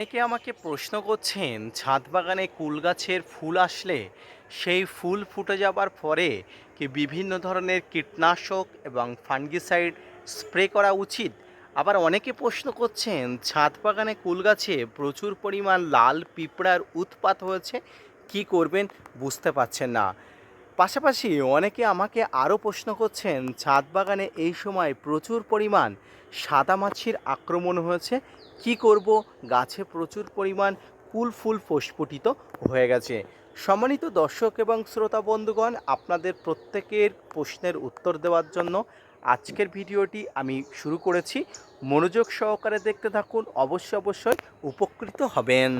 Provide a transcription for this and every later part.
অনেকে আমাকে প্রশ্ন করছেন, ছাদ বাগানে কুল গাছের ফুল আসলে সেই ফুল ফুটে যাবার পরে কি বিভিন্ন ধরনের কীটনাশক এবং ফাঙ্গিসাইড স্প্রে করা উচিত? আবার অনেকে প্রশ্ন করছেন, ছাদ বাগানে কুল গাছে প্রচুর পরিমাণ লাল পিঁপড়ার উৎপাত হয়েছে, কি করবেন বুঝতে পারছেন না। পাশাপাশি অনেকে আমাকে আরও প্রশ্ন করছেন, ছাদ বাগানে এই সময় প্রচুর পরিমাণ সাদা মাছির আক্রমণ হয়েছে কি করব? গাছে প্রচুর পরিমাণ কুল ফুল প্রস্ফুটিত হয়ে গেছে। সম্মানিত দর্শক এবং শ্রোতা বন্ধুগণ, আপনাদের প্রত্যেকের প্রশ্নের উত্তর দেওয়ার জন্য আজকের ভিডিওটি আমি শুরু করেছি। মনোযোগ সহকারে দেখতে থাকুন, অবশ্যই অবশ্যই উপকৃত হবেন।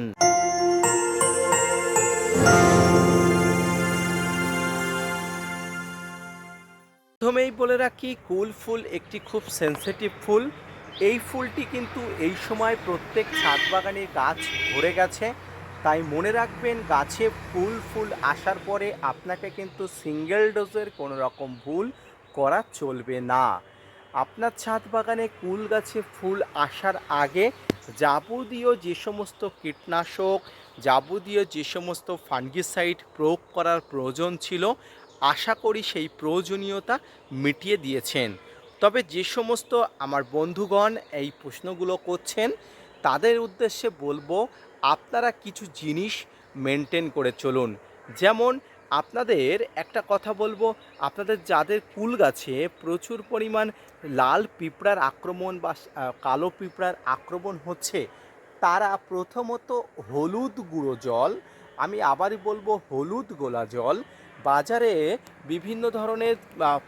প্রথমেই বলে রাখি, কুল ফুল একটি খুব সেনসিটিভ ফুল। এই ফুলটি কিন্তু এই সময় প্রত্যেক ছাদ বাগানে গাছ ভরে গেছে। তাই মনে রাখবেন, গাছে ফুল ফুল আসার পরে আপনাকে কিন্তু সিঙ্গেল ডোজের কোনো রকম ভুল করা চলবে না। আপনার ছাদ বাগানে কুল গাছে ফুল আসার আগে যাবতীয় যে সমস্ত কীটনাশক, যাবতীয় যে সমস্ত ফাঙ্গিসাইড প্রয়োগ করার প্রয়োজন ছিল, আশা করি সেই প্রয়োজনীয়তা মিটিয়ে দিয়েছেন। তবে যে সমস্ত আমার বন্ধুগণ এই প্রশ্নগুলো করছেন, তাদের উদ্দেশ্যে বলব আপনারা কিছু জিনিস মেনটেন করে চলুন। যেমন আপনাদের একটা কথা বলব, আপনাদের যাদের কুল গাছে প্রচুর পরিমাণ লাল পিঁপড়ার আক্রমণ বা কালো পিঁপড়ার আক্রমণ হচ্ছে, তারা প্রথমত হলুদ গুঁড়ো জল, আমি আবারই বলব হলুদ গোলা জল বাজারে বিভিন্ন ধরনের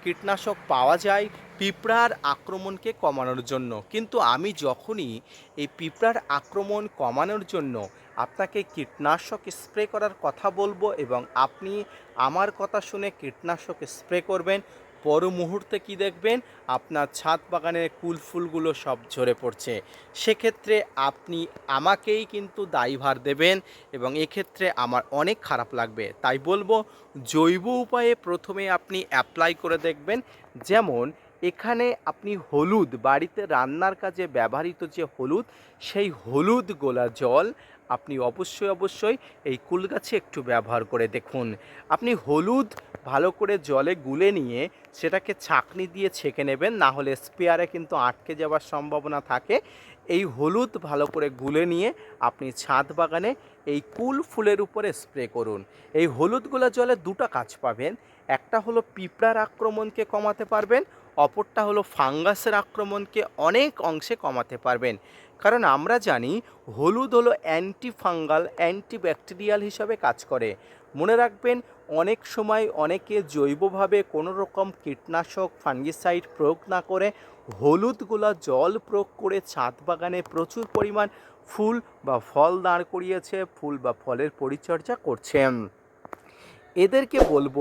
কীটনাশক পাওয়া যায় পিঁপড়ার আক্রমণকে কমানোর জন্য। কিন্তু আমি যখনই এই পিঁপড়ার আক্রমণ কমানোর জন্য আপনাকে কীটনাশক স্প্রে করার কথা বলব এবং আপনি আমার কথা শুনে কীটনাশক স্প্রে করবেন পর মুহূর্তে কি দেখবেন? আপনার ছাদ বাগানের কুল ফুলগুলো সব ঝরে পড়ছে। সেক্ষেত্রে আপনি আমাকেই কিন্তু দায়ভার দেবেন এবং এক্ষেত্রে আমার অনেক খারাপ লাগবে। তাই বলব, জৈব উপায়ে প্রথমে আপনি অ্যাপ্লাই করে দেখবেন। যেমন এখানে আপনি হলুদ, বাড়িতে রান্নার কাজে ব্যবহৃত যে হলুদ, সেই হলুদ গোলা জল আপনি অবশ্যই অবশ্যই এই কুল গাছে একটু ব্যবহার করে দেখুন। আপনি হলুদ ভালো করে জলে গুলে নিয়ে সেটাকে ছাঁকনি দিয়ে ছেঁকে নেবেন, না হলে স্পেয়ারে কিন্তু আটকে যাওয়ার সম্ভাবনা থাকে। এই হলুদ ভালো করে গুলে নিয়ে আপনি ছাদ বাগানে এই কুল ফুলের উপরে স্প্রে করুন। এই হলুদ গোলা জলে দুটো কাজ পাবেন। একটা হলো পিঁপড়ার আক্রমণকে কমাতে পারবেন অপরটা হলো ফাঙ্গাসের আক্রমণকে অনেক অংশে কমাতে পারবেন। কারণ আমরা জানি হলুদ হলো অ্যান্টি ফাঙ্গাল অ্যান্টি ব্যাকটেরিয়াল হিসাবে কাজ করে। মনে রাখবেন, অনেক সময় অনেকে জৈবভাবে কোনো রকম কীটনাশক, ফাঙ্গিসাইড প্রয়োগ না করে হলুদগুলা জল প্রয়োগ করে ছাদ বাগানে প্রচুর পরিমাণ ফুল বা ফল দাঁড় করিয়েছে, ফুল বা ফলের পরিচর্যা করছেন। এদেরকে বলব,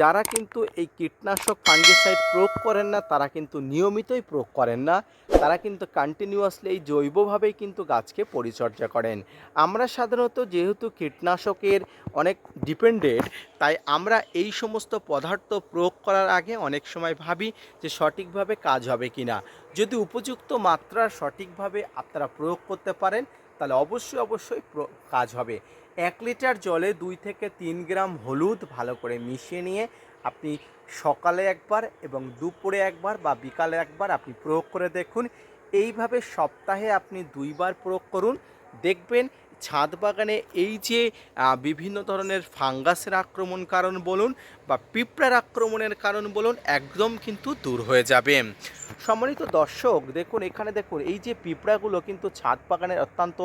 যারা কিন্তু এই কীটনাশক ফাঙ্গিসাইড প্রয়োগ করেন না, তারা কিন্তু নিয়মিতই প্রয়োগ করেন না। তারা কিন্তু কন্টিনিউয়াসলি এই জৈবভাবেই কিন্তু গাছকে পরিচর্যা করেন। আমরা সাধারণত যেহেতু কীটনাশকের অনেক ডিপেন্ডেড তাই আমরা এই সমস্ত পদার্থ প্রয়োগ করার আগে অনেক সময় ভাবি যে সঠিকভাবে কাজ হবে কি না যদি উপযুক্ত মাত্রার সঠিকভাবে আপনারা প্রয়োগ করতে পারেন তাহলে অবশ্যই অবশ্যই কাজ হবে। এক লিটার জলে দুই থেকে তিন গ্রাম হলুদ ভালো করে মিশিয়ে নিয়ে আপনি সকালে একবার এবং দুপুরে একবার বা বিকালে একবার আপনি প্রয়োগ করে দেখুন। এইভাবে সপ্তাহে আপনি দুইবার প্রয়োগ করুন। দেখবেন ছাদ বাগানে এই যে বিভিন্ন ধরনের ফাঙ্গাসের আক্রমণ কারণ বলুন বা পিঁপড়ার আক্রমণের কারণ বলুন একদম কিন্তু দূর হয়ে যাবে। সম্মানিত দর্শক, দেখুন, এখানে দেখুন, এই যে পিঁপড়াগুলো কিন্তু ছাদ বাগানের অত্যন্ত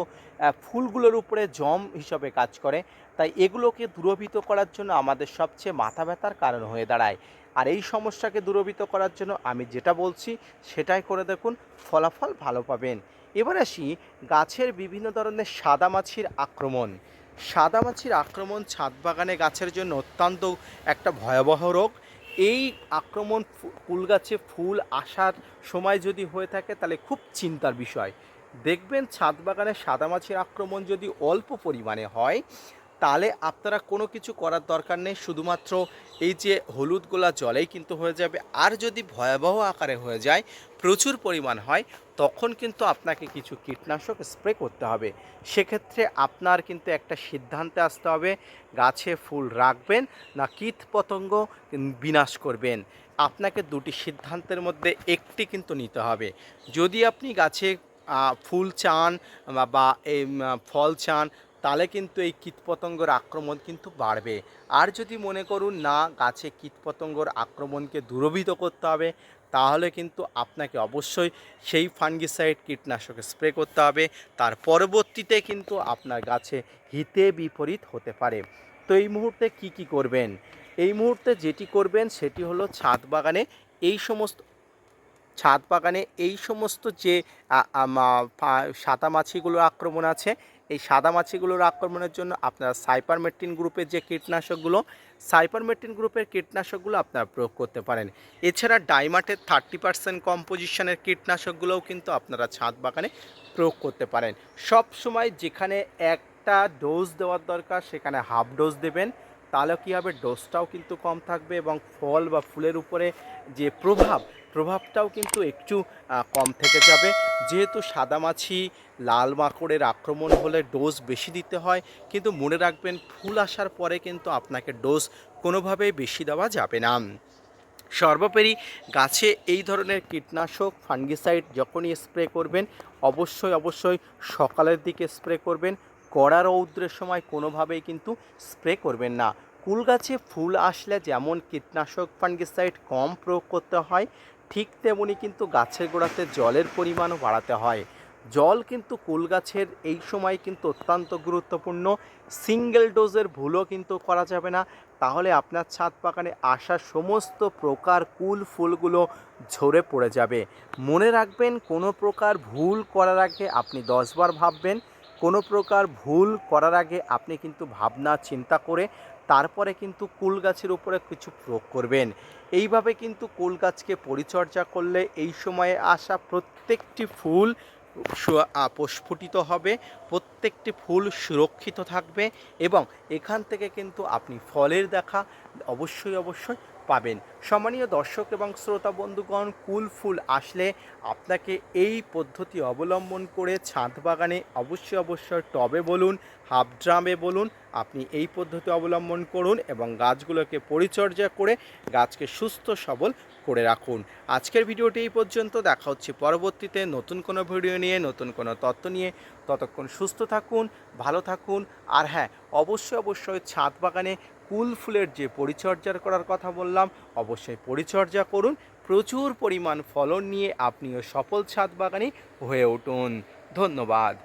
ফুলগুলোর উপরে জম হিসাবে কাজ করে। তাই এগুলোকে দূরভীত করার জন্য আমাদের সবচেয়ে মাথা ব্যথার কারণ হয়ে দাঁড়ায়। আর এই সমস্যাকে দূরভীত করার জন্য আমি যেটা বলছি, সেটাই করে দেখুন, ফলাফল ভালো পাবেন। এবার আসি গাছের বিভিন্ন ধরনের সাদা মাছির আক্রমণ। সাদা মাছির আক্রমণ ছাদ বাগানে গাছের জন্য অত্যন্ত একটা ভয়াবহ রোগ। এই আক্রমণ ফুল গাছে ফুল আসার সময় যদি হয়ে থাকে তাহলে খুব চিন্তার বিষয়। দেখবেন ছাদ বাগানে সাদা মাছির আক্রমণ যদি অল্প পরিমাণে হয়, তাহলে আপনারা কোনো কিছু করার দরকার নেই। শুধুমাত্র এই যে হলুদ গোলা জলেই কিন্তু হয়ে যাবে। আর যদি ভয়াবহ আকারে হয়ে যায়, প্রচুর পরিমাণ হয় তখন কিন্তু আপনাকে কিছু কীটনাশক স্প্রে করতে হবে। সেক্ষেত্রে আপনার কিন্তু একটা সিদ্ধান্তে আসতে হবে, গাছে ফুল রাখবেন না কীট পতঙ্গ বিনাশ করবেন। আপনাকে দুটি সিদ্ধান্তের মধ্যে একটি কিন্তু নিতে হবে। যদি আপনি গাছে ফুল চান বা- এই ফল চান, তাহলে কিন্তু এই কীটপতঙ্গর আক্রমণ কিন্তু বাড়বে। আর যদি মনে করুন না, গাছে কীটপতঙ্গর আক্রমণকে দূরভীত করতে হবে তাহলে কিন্তু আপনাকে অবশ্যই সেই ফাঙ্গিসাইড কীটনাশক স্প্রে করতে হবে। তার পরবর্তীতে কিন্তু আপনার গাছে হিতে বিপরীত হতে পারে। তো এই মুহূর্তে কি কি করবেন? এই মুহূর্তে যেটি করবেন সেটি হলো ছাদ বাগানে এই সমস্ত ছাদ বাগানে এই সমস্ত যে সাদা মাছিগুলোর আক্রমণ আছে, এই সাদা মাছিগুলোর আক্রমণের জন্য আপনারা সাইপারমেট্রিন গ্রুপের যে কীটনাশকগুলো, সাইপারমেট্রিন গ্রুপের কীটনাশকগুলো আপনারা প্রয়োগ করতে পারেন। এছাড়া ডাইমাটের থার্টি পার্সেন্ট কম্পোজিশনের কীটনাশকগুলোও কিন্তু আপনারা ছাদ বাগানে প্রয়োগ করতে পারেন। সব সময় যেখানে একটা ডোজ দেওয়ার দরকার, সেখানে হাফ ডোজ দেবেন। তাহলে কী হবে? ডোজটাও কিন্তু কম থাকবে এবং ফল বা ফুলের উপরে যে প্রভাব প্রভাবটাও কিন্তু একটু কম থেকে যাবে। যেহেতু সাদামাছি লাল মাকড়ের আক্রমণ হলে ডোজ বেশি দিতে হয়, কিন্তু মনে রাখবেন ফুল আসার পরে কিন্তু আপনাকে ডোজ কোনোভাবেই বেশি দেওয়া যাবে না। সর্বোপরি গাছে এই ধরনের কীটনাশক, ফাঙ্গিসাইড যখনই স্প্রে করবেন, অবশ্যই অবশ্যই সকালের দিকে স্প্রে করবেন। কড়া রৌদ্রের সময় কোনোভাবেই কিন্তু স্প্রে করবেন না। কুল গাছে ফুল আসলে যেমন কীটনাশক, ফাঙ্গিসাইড কম প্রয়োগ করতে হয় ঠিক তেমনি কিন্তু গাছের গোড়াতে জলের পরিমাণও বাড়াতে হয়। জল কিন্তু কুল গাছের এই সময় কিন্তু অত্যন্ত গুরুত্বপূর্ণ। সিঙ্গেল ডোজের ভুলও কিন্তু করা যাবে না। তাহলে আপনার ছাদ বাগানে আসা সমস্ত প্রকার কুল ফুলগুলো ঝরে পড়ে যাবে। মনে রাখবেন, কোনো প্রকার ভুল করার আগে আপনি দশবার ভাববেন, কোনো প্রকার ভুল করার আগে আপনি কিন্তু ভাবনা, চিন্তা করে তারপরে কিন্তু কুল গাছের উপরে কিছু প্রয়োগ করবেন। এইভাবে কিন্তু কুল গাছকে পরিচর্যা করলে এই সময়ে আসা প্রত্যেকটি ফুল প্রস্ফুটিত হবে, প্রত্যেকটি ফুল সুরক্ষিত থাকবে এবং এখান থেকে কিন্তু আপনি ফলের দেখা অবশ্যই অবশ্যই পাবেন। সম্মানীয় দর্শক এবং শ্রোতা বন্ধুগণ, কুল ফুল আসলে আপনাকে এই পদ্ধতি অবলম্বন করে ছাদ বাগানে অবশ্যই অবশ্যই টবে বলুন, হাফ ড্রামে বলুন, আপনি এই পদ্ধতি অবলম্বন করুন এবং গাছগুলোকে পরিচর্যা করে গাছকে সুস্থ সবল করে রাখুন। আজকের ভিডিওটি এই পর্যন্ত। দেখা হচ্ছে পরবর্তীতে নতুন কোনো ভিডিও নিয়ে, নতুন কোনো তত্ত্ব নিয়ে। ততক্ষণ সুস্থ থাকুন, ভালো থাকুন। আর হ্যাঁ অবশ্যই অবশ্যই ছাদ বাগানে কুল ফুলের যে পরিচর্যার করার কথা বললাম, অবশ্যই পরিচর্যা করুন। প্রচুর পরিমাণ ফলন নিয়ে আপনিও সফল ছাদ বাগানি হয়ে উঠুন। ধন্যবাদ।